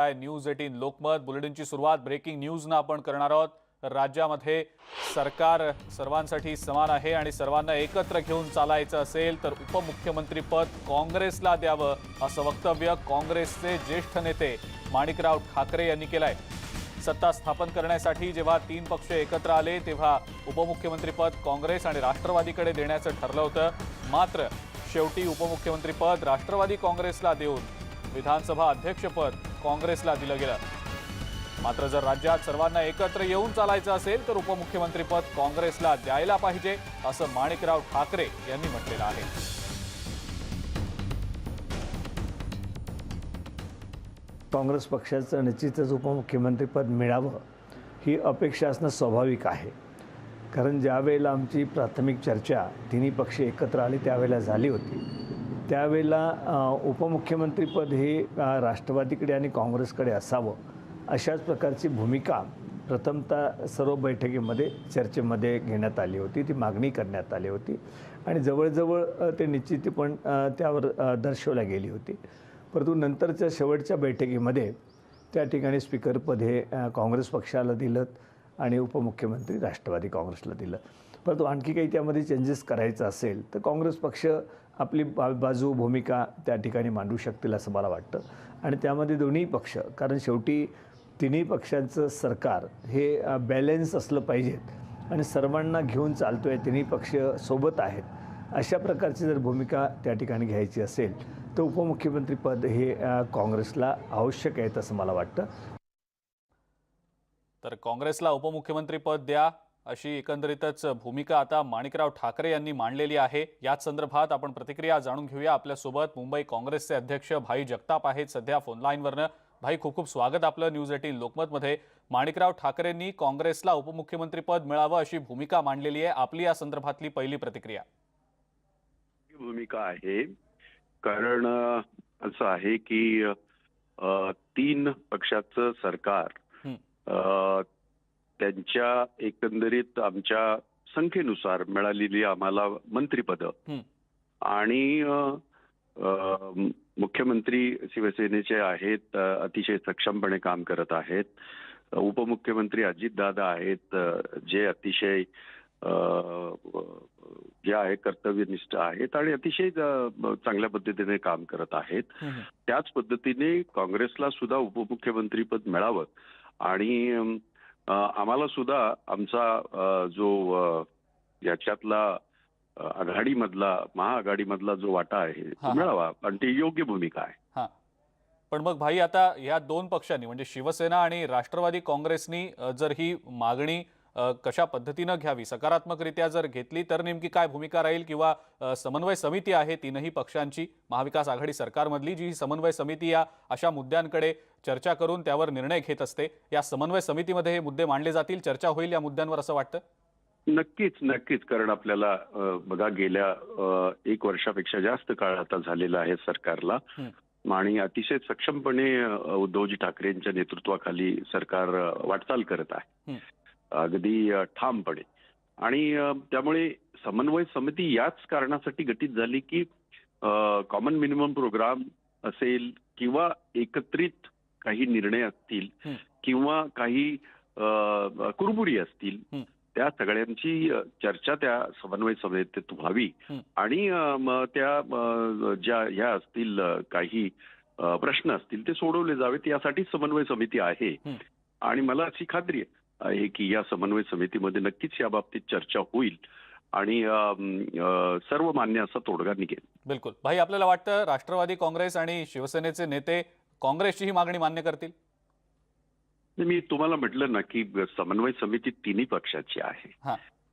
आहे news eighteen Lokmat बुलेटिनची सुरुवात. Breaking न्यूजनं आपण करणार आहोत. राज्यामध्ये सरकार सर्वांसाठी समान आहे आणि सर्वांना एकत्र घेऊन चालायचं असेल तर उपमुख्यमंत्रीपद काँग्रेसला द्यावं असं वक्तव्य काँग्रेसचे ज्येष्ठ नेते माणिकराव ठाकरे यांनी केलंय. सत्ता स्थापन करण्यासाठी जेव्हा तीन पक्ष एकत्र आले तेव्हा उपमुख्यमंत्रीपद काँग्रेस आणि राष्ट्रवादीकडे देण्याचं ठरलं होतं. मात्र शेवटी उपमुख्यमंत्रीपद राष्ट्रवादी काँग्रेसला देऊन विधानसभा अध्यक्षपद काँग्रेसला दिलं गेलं. मात्र जर राज्यात सर्वांना एकत्र येऊन चालायचं असेल तर उपमुख्यमंत्रीपद काँग्रेसला द्यायला पाहिजे असं माणिकराव ठाकरे यांनी म्हटलेलं आहे. काँग्रेस पक्षाचं निश्चितच उपमुख्यमंत्रीपद मिळावं ही अपेक्षा असणं स्वाभाविक आहे. कारण ज्यावेळेला आमची प्राथमिक चर्चा तिन्ही पक्ष एकत्र आली त्यावेळेला झाली होती. त्यावेळेला उपमुख्यमंत्रीपद हे राष्ट्रवादीकडे आणि काँग्रेसकडे असावं अशाच प्रकारची भूमिका प्रथमतः सर्व बैठकीमध्ये चर्चेमध्ये घेण्यात आली होती. ती मागणी करण्यात आली होती आणि जवळजवळ ते निश्चिती पण त्यावर दर्शवल्या गेली होती. परंतु नंतरच्या शेवटच्या बैठकीमध्ये त्या ठिकाणी स्पीकरपद हे काँग्रेस पक्षाला दिलं आणि उपमुख्यमंत्री राष्ट्रवादी काँग्रेसला दिलं. परंतु आणखी काही त्यामध्ये चेंजेस करायचं असेल तर काँग्रेस पक्ष आपली बा बाजू भूमिका त्या ठिकाणी मांडू शकतील असं मला वाटतं. आणि त्यामध्ये दोन्ही पक्ष कारण शेवटी तिन्ही पक्षांचं सरकार हे बॅलेन्स असलं पाहिजेत आणि सर्वांना घेऊन चालतो आहे तिन्ही पक्ष सोबत आहेत अशा प्रकारची जर भूमिका त्या ठिकाणी घ्यायची असेल तर उपमुख्यमंत्रीपद हे काँग्रेसला आवश्यक आहे असं मला वाटतं. तर काँग्रेसला उपमुख्यमंत्रीपद द्या. अशी एकंदरीतच भूमिका आता माणिकराव ठाकरे यांनी मांडलेली आहे. याच संदर्भात आपण प्रतिक्रिया जाणून घेऊया आपल्यासोबत मुंबई काँग्रेसचे अध्यक्ष भाई जगताप आहेत सध्या फोनलाईनवरनं भाई खूप खूप स्वागत आपलं न्यूज एटीन लोकमतमध्ये. माणिकराव ठाकरेंनी काँग्रेसला उपमुख्यमंत्रीपद मिळावं अशी भूमिका मांडलेली आहे. आपली या संदर्भातली पहिली प्रतिक्रिया. भूमिका आहे. कारण असं आहे की तीन पक्षाचं सरकार त्यांच्या एकंदरीत आमच्या संख्येनुसार मिळालेली आम्हाला मंत्रिपद. आणि मुख्यमंत्री शिवसेनेचे आहेत अतिशय सक्षमपणे काम करत आहेत. उपमुख्यमंत्री अजितदादा आहेत जे अतिशय जे आहे कर्तव्यनिष्ठ आहेत आणि अतिशय चांगल्या पद्धतीने काम करत आहेत. त्याच पद्धतीने काँग्रेसला सुद्धा उपमुख्यमंत्रीपद मिळावं. आणि आम्हाला सुद्धा आमचा जो याच्यातला आघाडीमधला महाआघाडीमधला जो वाटा आहे तो. मिळावा. आणि ती योग्य भूमिका आहे. पण मग भाई आता या दोन पक्षांनी म्हणजे शिवसेना आणि राष्ट्रवादी काँग्रेसनी जर ही मागणी कशा पद्धतीनं घ्यावी? सकारात्मकरित्या जर घेतली तर नेमकी काय भूमिका राहील किंवा समन्वय समिती आहे तीनही पक्षांची? महाविकास आघाडी सरकारमधली जी समन्वय समिती या अशा मुद्द्यांकडे चर्चा करून त्यावर निर्णय घेत असते. या समन्वय समितीमध्ये हे मुद्दे मांडले जातील. चर्चा होईल या मुद्द्यांवर असं वाटतं? नक्कीच नक्कीच. कारण आपल्याला बघा गेल्या एक वर्षापेक्षा जास्त काळ आता झालेला आहे सरकारला. आणि अतिशय सक्षमपणे उद्धवजी ठाकरेंच्या नेतृत्वाखाली सरकार वाटचाल करत आहे. अगदी ठामपणे आणि त्यामुळे समन्वय समिती याच कारणासाठी गठीत झाली की कॉमन मिनिमम प्रोग्राम असेल किंवा एकत्रित काही निर्णय असतील. किंवा काही कुरबुरी असतील. त्या सगळ्यांची चर्चा त्या समन्वय समितीत व्हावी. आणि त्या ज्या ह्या असतील काही प्रश्न असतील ते सोडवले जावेत यासाठी समन्वय समिती आहे. आणि मला अशी खात्री आहे की या समन्वय समितीमध्ये नक्कीच या बाबतीत चर्चा होईल आणि सर्व मान्य असा तोडगा निघेल. बिलकुल. भाई आपल्याला वाटतं राष्ट्रवादी काँग्रेस आणि शिवसेनेचे नेते काँग्रेसची ही मागणी मान्य करतील? मी तुम्हाला म्हटलं ना की समन्वय समिती तिन्ही पक्षाची आहे.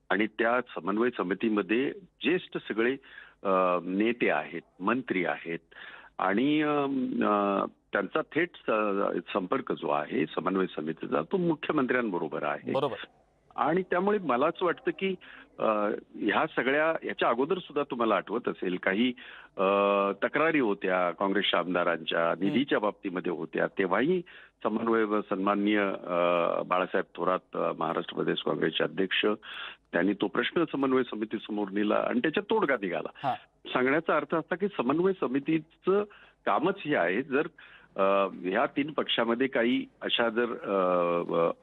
आणि त्या समन्वय समितीमध्ये ज्येष्ठ सगळे नेते आहेत मंत्री आहेत आणि त्यांचा थेट संपर्क जो आहे समन्वय समितीचा तो मुख्यमंत्र्यांबरोबर आहे. बरोबर. आणि त्यामुळे मलाच वाटतं की ह्या सगळ्या याच्या अगोदर सुद्धा तुम्हाला आठवत असेल काही तक्रारी होत्या काँग्रेसच्या आमदारांच्या निधीच्या बाबतीमध्ये होत्या. तेव्हाही समन्वय व सन्माननीय बाळासाहेब थोरात महाराष्ट्र प्रदेश काँग्रेसचे अध्यक्ष त्यांनी तो प्रश्न समन्वय समितीसमोर नेला आणि त्याच्यात तोडगा निघाला. सांगण्याचा अर्थ असा की समन्वय समितीचं कामच हे आहे. जर ह्या तीन पक्षामध्ये काही अशा जर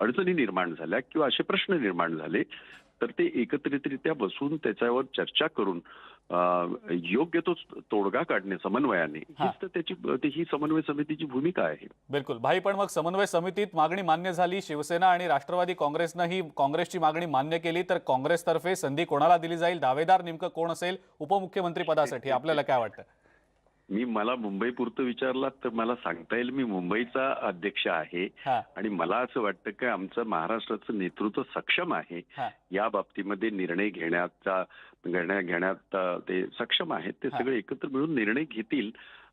अडचणी निर्माण झाल्या किंवा असे प्रश्न निर्माण झाले तर ते एकत्रितरित्या बसून त्याच्यावर चर्चा करून योग्य तो तोडगा काढणे समन्वयाने हा. तर त्याची ते ही समन्वय समितीची भूमिका आहे. बिलकुल. भाई पण मग समन्वय समितीत मागणी मान्य झाली शिवसेना आणि राष्ट्रवादी काँग्रेसनं ही काँग्रेसची मागणी मान्य केली तर काँग्रेसतर्फे संधी कोणाला दिली जाईल? दावेदार नेमकं कोण असेल? उपमुख्यमंत्री पदासाठी आपल्याला काय वाटतं? मी मला मुंबई पुरतं विचारलात तर मला सांगता येईल मी मुंबईचा अध्यक्ष आहे आणि मला असं वाटतं की आमचं महाराष्ट्राचं नेतृत्व सक्षम आहे या बाबतीमध्ये निर्णय घेण्याचा निर्णय घेण्यात ते सक्षम आहेत ते. सगळे एकत्र मिळून निर्णय घेतील.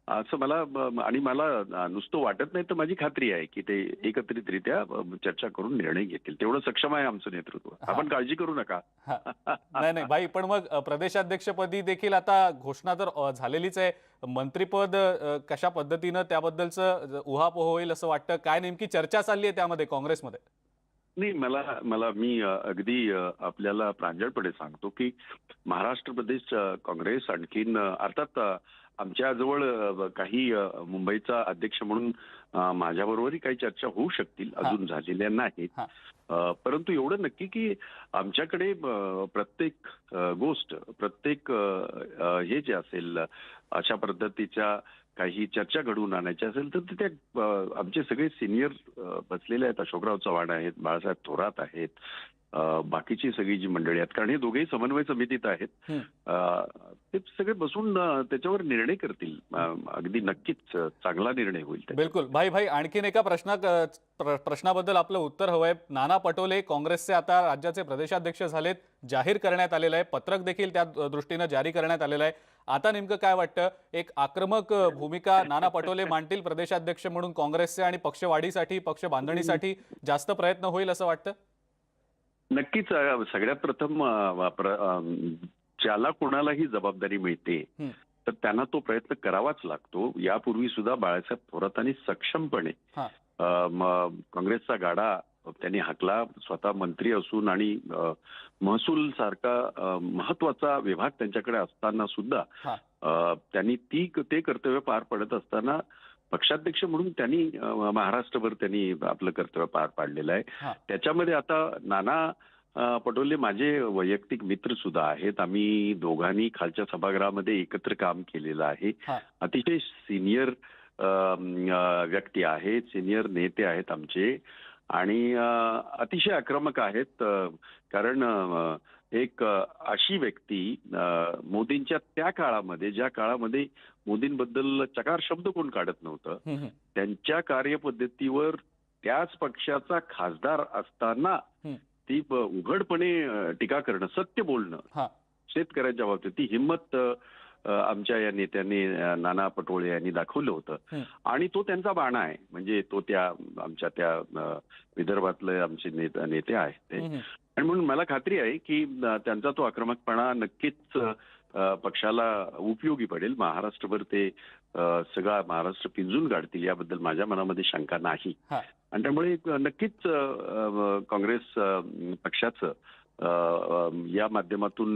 असं मला आणि मला नुसतं वाटत नाही तर माझी खात्री आहे की ते एकत्रितरित्या चर्चा करून निर्णय घेतील. तेवढं सक्षम आहे आमचं नेतृत्व. आपण काळजी करू नका. नाही नाही भाई पण मग प्रदेशाध्यक्षपदी देखील आता घोषणा तर झालेलीच आहे. मंत्रीपद कशा पद्धतीनं त्याबद्दलचं उहापोह होईल असं वाटतं? काय नेमकी चर्चा चालली आहे त्यामध्ये काँग्रेसमध्ये? नाही मला मला मी अगदी आपल्याला प्रांजळपणे सांगतो की महाराष्ट्र प्रदेश काँग्रेस आणखीन अर्थात आमच्याजवळ काही मुंबईचा अध्यक्ष म्हणून माझ्याबरोबरही काही चर्चा होऊ शकतील. अजून झालेल्या नाहीत परंतु एवढं नक्की की आमच्याकडे प्रत्येक गोष्ट प्रत्येक हे जे असेल अशा पद्धतीच्या काही चर्चा घडवून आणायच्या असेल तर ते आमचे सगळे सिनियर बसलेले आहेत. अशोकराव चव्हाण आहेत बाळासाहेब थोरात आहेत बाकीची सगळी जी मंडळी आहेत. कारण हे दोघेही समन्वय समितीत आहेत. ते सगळे बसून त्याच्यावर निर्णय करतील. अगदी नक्कीच चांगला निर्णय होईल. बिलकुल. भाई भाई आणखीन एका प्रश्ना प्र- प्रश्नाबद्दल आपलं उत्तर हवंय नाना पटोले काँग्रेसचे आता राज्याचे प्रदेशाध्यक्ष झालेत. जाहीर करण्यात आलेलं आहे. पत्रक देखील त्या दृष्टीनं जारी करण्यात आलेलं आहे. आता नेमकं काय वाटतं? एक आक्रमक भूमिका नाना पटोले मांडतील प्रदेशाध्यक्ष म्हणून काँग्रेसचे आणि पक्षवाढीसाठी पक्ष बांधणीसाठी जास्त प्रयत्न होईल असं वाटतं? नक्कीच सगळ्यात प्रथम ज्याला कोणालाही जबाबदारी मिळते. तर त्यांना तो प्रयत्न करावाच लागतो. यापूर्वी सुद्धा बाळासाहेब थोरातांनी सक्षमपणे काँग्रेसचा गाडा त्यांनी हाकला. स्वतः मंत्री असून आणि महसूल सारखा महत्त्वाचा विभाग त्यांच्याकडे असताना सुद्धा त्यांनी ती ते कर्तव्य पार पडत असताना पक्षाध्यक्ष म्हणून त्यांनी महाराष्ट्रभर त्यांनी आपलं कर्तव्य पार पाडलेलं आहे. त्याच्यामध्ये आता नाना पटोले माझे वैयक्तिक मित्र सुद्धा आहेत. आम्ही दोघांनी खालच्या सभागृहामध्ये एकत्र काम केलेलं आहे. अतिशय सिनियर व्यक्ती आहेत. सिनियर नेते आहेत आमचे. आणि अतिशय आक्रमक आहेत कारण एक अशी व्यक्ती मोदींच्या त्या काळामध्ये ज्या काळामध्ये मोदींबद्दल चकार शब्द कोण काढत नव्हतं. त्यांच्या कार्यपद्धतीवर त्याच पक्षाचा खासदार असताना. ती उघडपणे टीका करणं सत्य बोलणं. शेतकऱ्यांच्या बाबतीत ती हिंमत आमच्या या नेत्यांनी नाना पटोळे यांनी दाखवलं होतं. आणि तो त्यांचा बाणा आहे म्हणजे तो त्या आमच्या त्या विदर्भातले आमचे नेते आहेत ते. आणि म्हणून मला खात्री आहे की त्यांचा तो आक्रमकपणा नक्कीच पक्षाला उपयोगी पडेल महाराष्ट्रभर ते सगळा महाराष्ट्र पिंजून काढतील याबद्दल माझ्या मनामध्ये शंका नाही. आणि त्यामुळे नक्कीच काँग्रेस पक्षाचं या माध्यमातून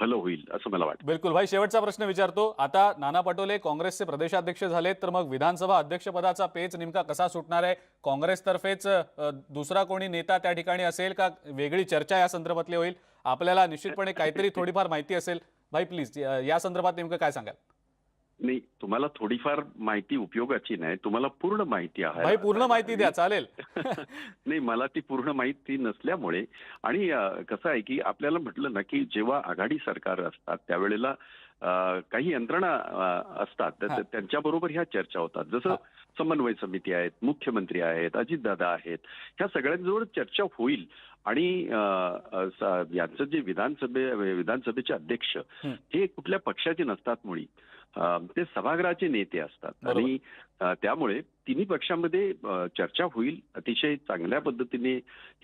भलं होईल असं मला वाटतं. बिलकुल. भाई शेवटचा प्रश्न विचारतो. आता नाना पटोले काँग्रेसचे प्रदेशाध्यक्ष झालेत तर मग विधानसभा अध्यक्षपदाचा पेच नेमका कसा सुटणार आहे? काँग्रेसतर्फेच दुसरा कोणी नेता त्या ठिकाणी असेल का? वेगळी चर्चा या संदर्भातली होईल. आपल्याला निश्चितपणे काहीतरी थोडीफार माहिती असेल. भाई प्लीज या संदर्भात नेमकं काय सांगाल? नाही तुम्हाला थोडीफार माहिती उपयोगाची नाही तुम्हाला पूर्ण माहिती आहे पूर्ण माहिती द्या चालेल नाही मला ती पूर्ण माहिती नसल्यामुळे आणि कसं आहे की आपल्याला म्हटलं ना की जेव्हा आघाडी सरकार असतात त्यावेळेला काही यंत्रणा असतात. त्यांच्याबरोबर ह्या चर्चा होतात जसं. समन्वय समिती आहेत मुख्यमंत्री आहेत अजितदादा आहेत ह्या सगळ्यांजवळ चर्चा होईल आणि यांचं जे विधानसभे विधानसभेचे अध्यक्ष हं. कुठल्या पक्षाचे नसतात मुळी ते सभागृहाचे नेते असतात. आणि त्यामुळे तिन्ही पक्षामध्ये चर्चा होईल. अतिशय चांगल्या पद्धतीने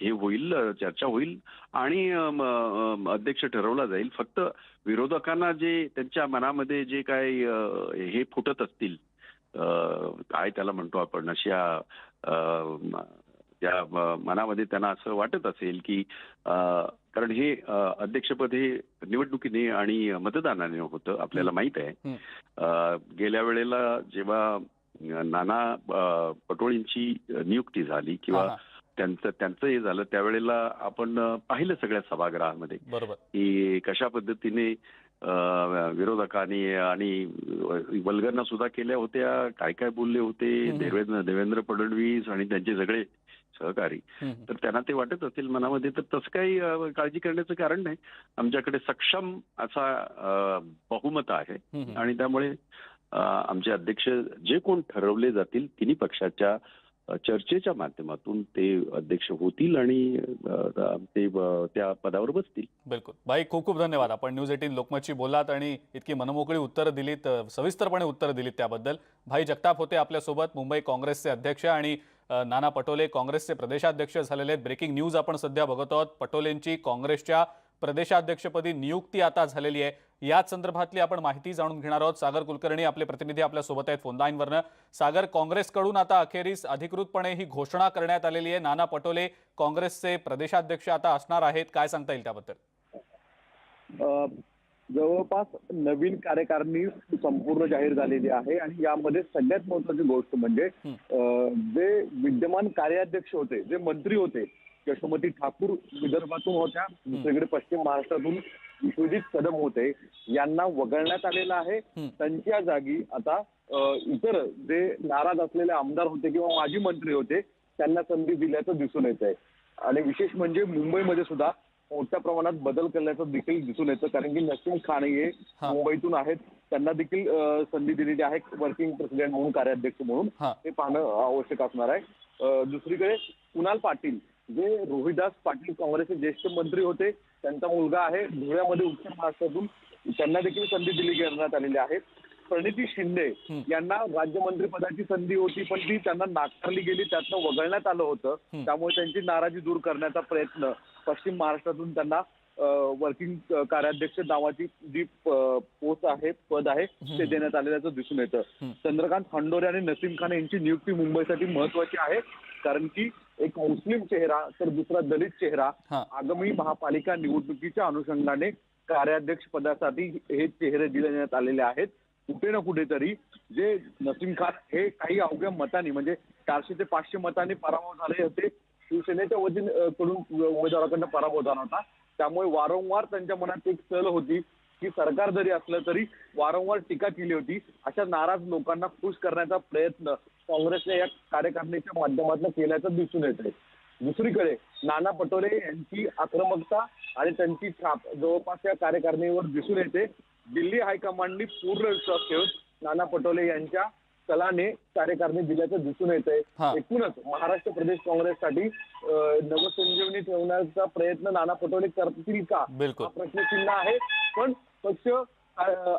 हे होईल चर्चा होईल. आणि अध्यक्ष ठरवला जाईल. फक्त विरोधकांना जे त्यांच्या मनामध्ये जे काय हे फुटत असतील काय त्याला म्हणतो आपण अशा त्या मनामध्ये त्यांना असं वाटत असेल की कारण हे अध्यक्षपद हे निवडणुकीने आणि मतदानाने होतं आपल्याला माहीत आहे गेल्या वेळेला जेव्हा नाना पटोळेंची नियुक्ती झाली किंवा. त्यांचं त्यांचं हे झालं त्यावेळेला आपण पाहिलं सगळ्या सभागृहामध्ये बरोबर की कशा पद्धतीने विरोधकांनी आणि वल्गना सुद्धा केल्या होत्या काय काय बोलले होते. देवेंद्र देवेंद्र फडणवीस आणि त्यांचे सगळे सहकारी. तर त्यांना ते वाटत असेल मनामध्ये. तर तसं काही काळजी करण्याचं कारण नाही. आमच्याकडे सक्षम असा बहुमत आहे. आणि त्यामुळे आमचे अध्यक्ष जे कोण ठरवले जातील तिन्ही पक्षाच्या चर्चेच्या माध्यमातून ते अध्यक्ष होतील आणि ते त्या पदावर बसतील. बिलकुल. भाई खूप खूप धन्यवाद. आपण न्यूज एटीन लोकमतची बोललात आणि इतकी मनमोकळी उत्तरं दिलीत सविस्तरपणे उत्तरं दिलीत त्याबद्दल. भाई जगताप होते आपल्यासोबत मुंबई काँग्रेसचे अध्यक्ष आणि नाना पटोले काँग्रेसचे प्रदेशाध्यक्ष झालेले आहेत. ब्रेकिंग न्यूज आपण सध्या बघत आहोत. पटोलेंची काँग्रेसच्या प्रदेशाध्यक्षपदी नियुक्ती आता झालेली आहे. याच संदर्भातली आपण माहिती जाणून घेणार आहोत. सागर कुलकर्णी आपले प्रतिनिधी आपल्यासोबत आहेत फोनलाईनवरनं. सागर काँग्रेसकडून आता अखेरीस अधिकृतपणे ही घोषणा करण्यात आलेली आहे. नाना पटोले काँग्रेसचे प्रदेशाध्यक्ष आता असणार आहेत. काय सांगता येईल त्याबद्दल? जवळपास नवीन कार्यकारिणी संपूर्ण जाहीर झालेली आहे आणि यामध्ये सगळ्यात महत्वाची गोष्ट म्हणजे जे विद्यमान कार्याध्यक्ष होते जे मंत्री होते यशोमती ठाकूर विदर्भातून होत्या दुसरीकडे पश्चिम महाराष्ट्रातून विश्वजित कदम होते यांना वगळण्यात आलेलं आहे. त्यांच्या जागी आता इतर जे नाराज असलेले आमदार होते किंवा माजी मंत्री होते त्यांना संधी दिल्याचं दिसून येत आहे आणि विशेष म्हणजे मुंबईमध्ये सुद्धा मोठ्या प्रमाणात बदल केल्याचं देखील दिसून येतं. कारण की नसीम खान हे. मुंबईतून आहेत. त्यांना देखील संधी दिलेली आहे वर्किंग प्रेसिडेंट म्हणून कार्याध्यक्ष म्हणून. हा. पाहणं आवश्यक असणार आहे. दुसरीकडे कुणाल पाटील जे रोहिदास पाटील काँग्रेसचे ज्येष्ठ मंत्री होते त्यांचा मुलगा आहे धुळ्यामध्ये उत्तर महाराष्ट्रातून. त्यांना देखील संधी दिली करण्यात आलेली आहे. प्रणिती शिंदे. यांना राज्यमंत्रीपदाची संधी होती पण ती त्यांना नाकारली गेली त्यातनं वगळण्यात आलं होतं. त्यामुळे त्यांची नाराजी दूर करण्याचा प्रयत्न पश्चिम महाराष्ट्रातून त्यांना वर्किंग कार्याध्यक्ष नावाची जी पोस्ट आहे पद आहे ते देण्यात आलेल्याचं दिसून येतं. चंद्रकांत खंडोरे आणि नसीम खान यांची नियुक्ती मुंबईसाठी महत्वाची आहे कारण की एक मुस्लिम चेहरा तर दुसरा दलित चेहरा. आगामी महापालिका निवडणुकीच्या अनुषंगाने कार्याध्यक्ष पदासाठी हे चेहरे दिण्यात आलेले आहेत कुठे ना कुठेतरी जे नसीम खान हे काही अवघ्या मतांनी म्हणजे चारशे ते पाचशे मतांनी पराभव झाले होते. शिवसेनेच्या वतीन कडून उमेदवाराकडनं पराभव झाला होता. त्यामुळे वारंवार त्यांच्या मनात एक सल होती की सरकार जरी असलं तरी वारंवार टीका केली होती. अशा नाराज लोकांना खुश करण्याचा प्रयत्न काँग्रेसने या कार्यकारिणीच्या माध्यमातून केल्याचं दिसून येत आहे दुसरीकडे नाना पटोले यांची आक्रमकता आणि त्यांची छाप जवळपास या कार्यकारिणीवर दिसून येते. दिल्ली हायकमांडनी पूर्ण विश्वास ठेवून नाना पटोले यांच्या कलाने कार्यकारिणी दिल्याचं दिसून येत. आहे एकूणच महाराष्ट्र प्रदेश काँग्रेससाठी नवसंजीवनी ठेवण्याचा प्रयत्न नाना पटोले करतील का. हा प्रश्नचिन्ह आहे पण पक्ष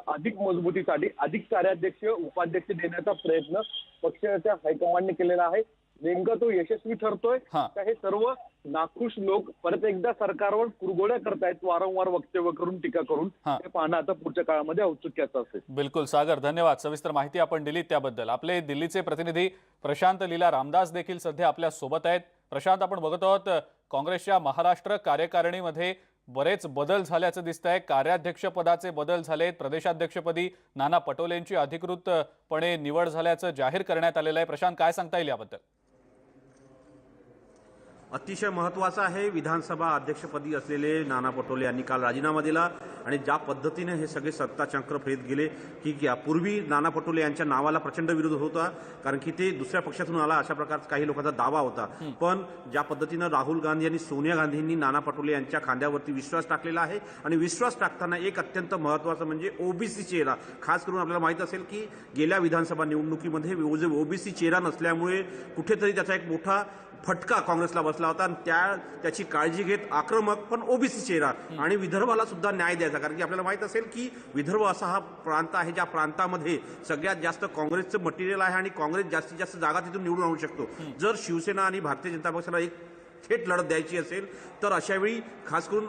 अधिक मजबूतीसाठी अधिक कार्याध्यक्ष उपाध्यक्ष देण्याचा प्रयत्न पक्षाच्या हायकमांडने केलेला आहे नेमका तो यशस्वी ठरतोय. हा. का हे सर्व नाखुश लोक परत एकदा सरकारवर कुरगोड्या करतायत वारंवार वक्तव्य करून टीका करून. हा. पाहणं आता पुढच्या काळामध्ये औत्सुक्याचं असेल. बिलकुल सागर धन्यवाद. सविस्तर माहिती आपण दिली त्याबद्दल. आपले दिल्लीचे प्रतिनिधी प्रशांत लीला रामदास देखील सध्या आपल्यासोबत आहेत. प्रशांत आपण बघत आहोत काँग्रेसच्या महाराष्ट्र कार्यकारिणीमध्ये बरेच बदल झाल्याचं दिसतंय. कार्याध्यक्ष पदाचे बदल झालेत. प्रदेशाध्यक्षपदी नाना पटोलेंची अधिकृतपणे निवड झाल्याचं जाहीर करण्यात आलेलं आहे. प्रशांत काय सांगता येईल याबद्दल? अतिशय महत्त्वाचं आहे. विधानसभा अध्यक्षपदी असलेले नाना पटोले यांनी काल राजीनामा दिला आणि ज्या पद्धतीने हे सगळे सत्ताचक्र फिरत गेले की की पूर्वी नाना पटोले यांच्या नावाला प्रचंड विरोध होता कारण की ते दुसऱ्या पक्षातून आला अशा प्रकारचा काही लोकांचा दावा होता. पण ज्या पद्धतीनं राहुल गांधी आणि सोनिया गांधींनी नाना पटोले यांच्या खांद्यावरती विश्वास टाकलेला आहे आणि विश्वास टाकताना एक अत्यंत महत्त्वाचं म्हणजे ओबीसी चेहरा खास करून आपल्याला माहीत असेल की गेल्या विधानसभा निवडणुकीमध्ये ओबीसी चेहरा नसल्यामुळे कुठेतरी त्याचा एक मोठा फटका काँग्रेसला बसला होता आणि त्या त्याची काळजी घेत आक्रमक पण ओबीसी चेहरा आणि विदर्भाला सुद्धा न्याय द्यायचा. कारण की आपल्याला माहीत असेल की विदर्भ असा हा प्रांत आहे ज्या प्रांतामध्ये सगळ्यात जास्त काँग्रेसचं मटेरियल आहे आणि काँग्रेस जास्तीत जास्त जागा तिथून निवडून आणू शकतो. जर शिवसेना आणि भारतीय जनता पक्षाला एक थेट लढत द्यायची असेल तर अशावेळी खास करून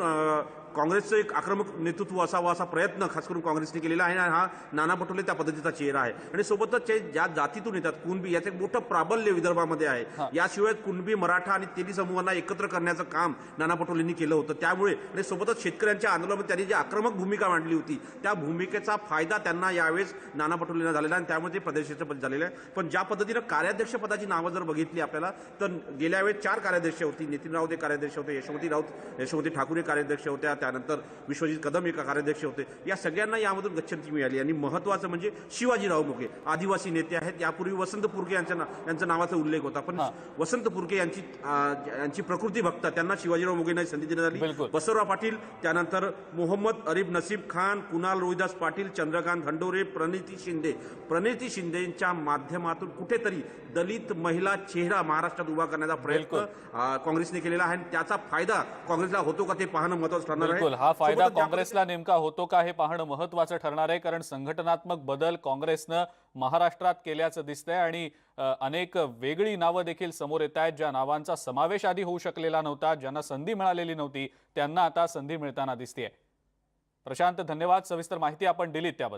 काँग्रेसचं एक आक्रमक नेतृत्व असावं असा प्रयत्न खास करून काँग्रेसने केलेला आहे आणि हा नाना पटोले त्या पद्धतीचा चेहरा आहे. आणि सोबतच ज्या जातीतून येतात कुणबी याचं एक मोठं प्राबल्य विदर्भामध्ये आहे. याशिवाय कुणबी मराठा आणि तेली समूहांना एकत्र करण्याचं काम नाना पटोलेंनी केलं होतं. त्यामुळे आणि सोबतच शेतकऱ्यांच्या आंदोलनामध्ये त्यांनी जी आक्रमक भूमिका मांडली होती त्या भूमिकेचा फायदा त्यांना यावेळेस नाना पटोलेंना झालेला आणि त्यामुळे ते प्रदेशाचं पद झालेलं आहे. पण ज्या पद्धतीनं कार्याध्यक्ष पदाची नावं जर बघितली आपल्याला तर गेल्या वेळेस चार कार्याध्यक्ष होती. नितीन राऊत हे कार्याध्यक्ष होते यशोमती राऊत यशोमती ठाकूर हे कार्याध्यक्ष होत्या. त्यानंतर विश्वजित कदम हे कार्याध्यक्ष होते. या सगळ्यांना यामधून गच्छंती मिळाली आणि महत्वाचं म्हणजे शिवाजीराव मुके आदिवासी नेते आहेत. यापूर्वी वसंत पुरके यांच्या ना- यांच्या नावाचा उल्लेख होता. पण वसंत पुरके यांची यांची प्रकृती बघता त्यांना शिवाजीराव मुकेंना संधी देण्यात. आली. बसवराव पाटील त्यानंतर मोहम्मद अरीफ नसीब खान कुणाल रोहिदास पाटील चंद्रकांत धंडोरे प्रणिती शिंदे. प्रणिती शिंदेच्या माध्यमातून कुठेतरी दलित महिला चेहरा महाराष्ट्रात उभा करण्याचा प्रयत्न काँग्रेसने केलेला आहे. आणि त्याचा फायदा काँग्रेसला होतो का ते पाहणं महत्वाचं ठरणार बिलकुल. हा फायदा काँग्रेसला नेमका होतो का हे पाहणं महत्वाचं ठरणार आहे कारण संघटनात्मक बदल काँग्रेसनं महाराष्ट्रात केल्याचं दिसतंय आणि अनेक वेगळी नावं देखील समोर येत आहेत ज्या नावांचा समावेश आधी होऊ शकलेला नव्हता ज्यांना संधी मिळालेली नव्हती त्यांना आता संधी मिळताना दिसतेय. प्रशांत धन्यवाद. सविस्तर माहिती आपण दिलीत त्याबद्दल.